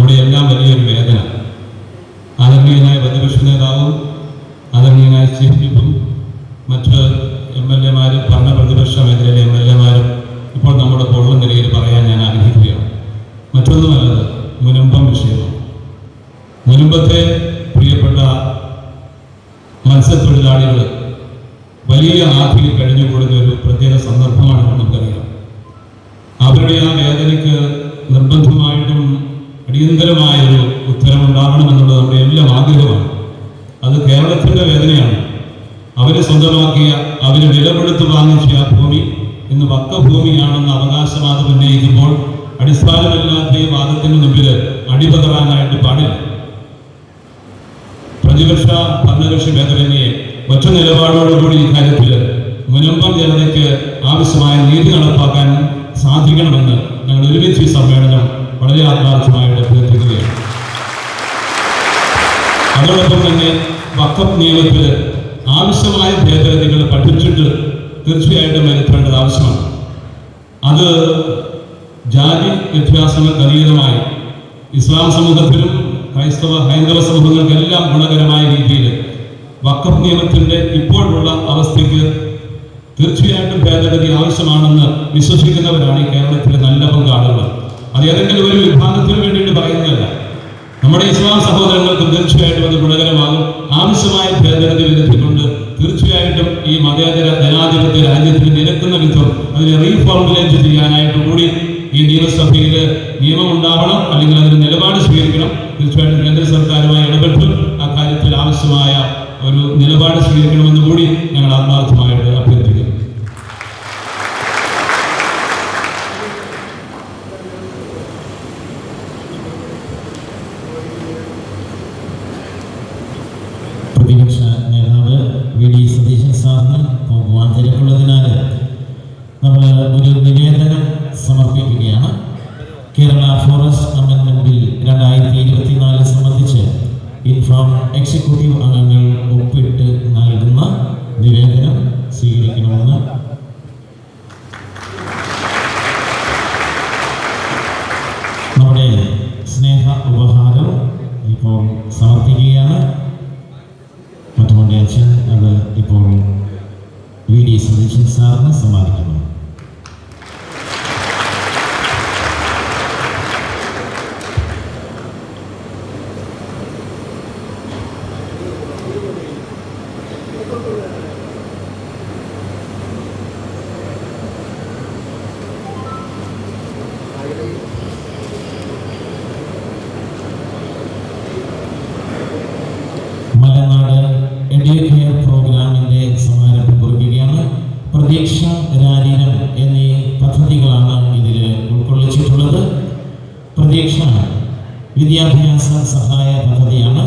നമ്മുടെ വലിയൊരു വേദന. ആദരണീയനായ പ്രതിപക്ഷ നേതാവും ആദരണീയനായ ചീഫ് വിപ്പും മറ്റ് എം എൽ എമാരും ഭരണ പ്രതിപക്ഷ മേഖലയിലെ എം എൽ എമാരും ഇപ്പോൾ നമ്മുടെ പൊള്ള നിലയിൽ പറയാൻ ഞാൻ ആഗ്രഹിക്കുകയാണ്. മറ്റൊന്നുമല്ലത് മുനമ്പം വിഷയമാണ്. മുനമ്പത്തെ പ്രിയപ്പെട്ട മത്സ്യത്തൊഴിലാളികൾ വലിയ ആധിയിൽ കഴിഞ്ഞുകൂടുന്ന ഒരു അടിയന്തരമായൊരു ഉത്തരവുണ്ടാകണമെന്നുള്ളത് നമ്മുടെ എല്ലാം ആഗ്രഹമാണ്. അത് കേരളത്തിന്റെ വേദനയാണ്. അവരെ സ്വന്തമാക്കിയ അവരെ വിലപെടുത്ത് വാങ്ങിച്ച ആ ഭൂമി ഇന്ന് വക്കഭൂമിയാണെന്ന് അവകാശവാദം ഉന്നയിക്കുമ്പോൾ അടിസ്ഥാനമില്ലാത്ത ഈ വാദത്തിന് മുമ്പിൽ അടിപതറാനായിട്ട് പാടില്ല. പ്രതിപക്ഷ ഭരണകക്ഷി ഭേദമന്യെ ഒറ്റ നിലപാടോടുകൂടി ഇക്കാര്യത്തിൽ മുനമ്പം ജനതയ്ക്ക് ആവശ്യമായ നീതി നടപ്പാക്കാൻ സാധിക്കണമെന്ന് ഞങ്ങൾ ഒരുമിച്ച് ഈ സമ്മേളനം വളരെ ആത്മാർത്ഥമായിട്ട് അഭ്യർത്ഥിക്കുകയാണ്. അതോടൊപ്പം തന്നെ വക്കപ്പ് നിയമത്തിൽ ആവശ്യമായ ഭേദഗതികൾ പഠിച്ചിട്ട് തീർച്ചയായിട്ടും വരുത്തേണ്ടത് ആവശ്യമാണ്. അത് ജാതി വ്യത്യാസങ്ങൾക്ക് അതീതമായി ഇസ്ലാം സമൂഹത്തിലും ക്രൈസ്തവ ഹൈന്ദവ സമൂഹങ്ങൾക്കെല്ലാം ഗുണകരമായ രീതിയിൽ വക്കഫ് നിയമത്തിന്റെ ഇപ്പോഴുള്ള അവസ്ഥയ്ക്ക് തീർച്ചയായിട്ടും ഭേദഗതി ആവശ്യമാണെന്ന് വിശ്വസിക്കുന്നവരാണ് ഈ കേരളത്തിലെ നല്ല പങ്കാളുകൾ. അത് ഏതെങ്കിലും ഒരു വിഭാഗത്തിന് വേണ്ടിയിട്ട് പറയുന്നതല്ല. നമ്മുടെ ഇസ്ലാം സഹോദരങ്ങൾക്ക് തീർച്ചയായിട്ടും അത് ഗുണകരമാകും. ആവശ്യമായ ഭേദഗതി വരുത്തിക്കൊണ്ട് തീർച്ചയായിട്ടും ഈ മതേതര ജനാധിപത്യ രാജ്യത്തിന് നിരക്കുന്ന വിധം അതിനെ റീഫോർമുലേറ്റ് ചെയ്യാനായിട്ട് കൂടി ഈ നിയമസഭയിൽ നിയമം ഉണ്ടാവണം അല്ലെങ്കിൽ അതിന് നിലപാട് സ്വീകരിക്കണം. തീർച്ചയായിട്ടും കേന്ദ്ര സർക്കാരുമായി ഇടപെട്ട് ആ കാര്യത്തിൽ ആവശ്യമായ ഒരു നിലപാട് സ്വീകരിക്കണമെന്ന് കൂടി ഞങ്ങൾ ആത്മാർത്ഥമായിട്ട് പ്രതിപക്ഷ നേതാവ് വി ഡി സതീശൻ സാറിന് പോകുവാൻ തിരക്കുള്ളതിനാൽ നമ്മൾ ഒരു നിവേദനം സമർപ്പിക്കുകയാണ്. കേരള ഫോറസ്റ്റ് അമെൻമെന്റ് ബിൽ രണ്ടായിരത്തി ഇരുപത്തിനാല് സംബന്ധിച്ച് ഇൻഫോം എക്സിക്യൂട്ടീവ് അംഗങ്ങൾ ഒപ്പിട്ട് അച്ഛൻ അത് ഇപ്പോൾ വി ഡി സതീശൻ സാറിന് സമ്മാനിക്കുന്നു. എഡ്യൂക്കെയർ പ്രോഗ്രാമിന്റെ സമാരംഭം കുറിക്കുകയാണ്. പ്രതീക്ഷ രാജീനം എന്നീ പദ്ധതികളാണ് ഇതിൽ ഉൾക്കൊള്ളിച്ചിട്ടുള്ളത്. പ്രതീക്ഷ വിദ്യാഭ്യാസ സഹായ പദ്ധതിയാണ്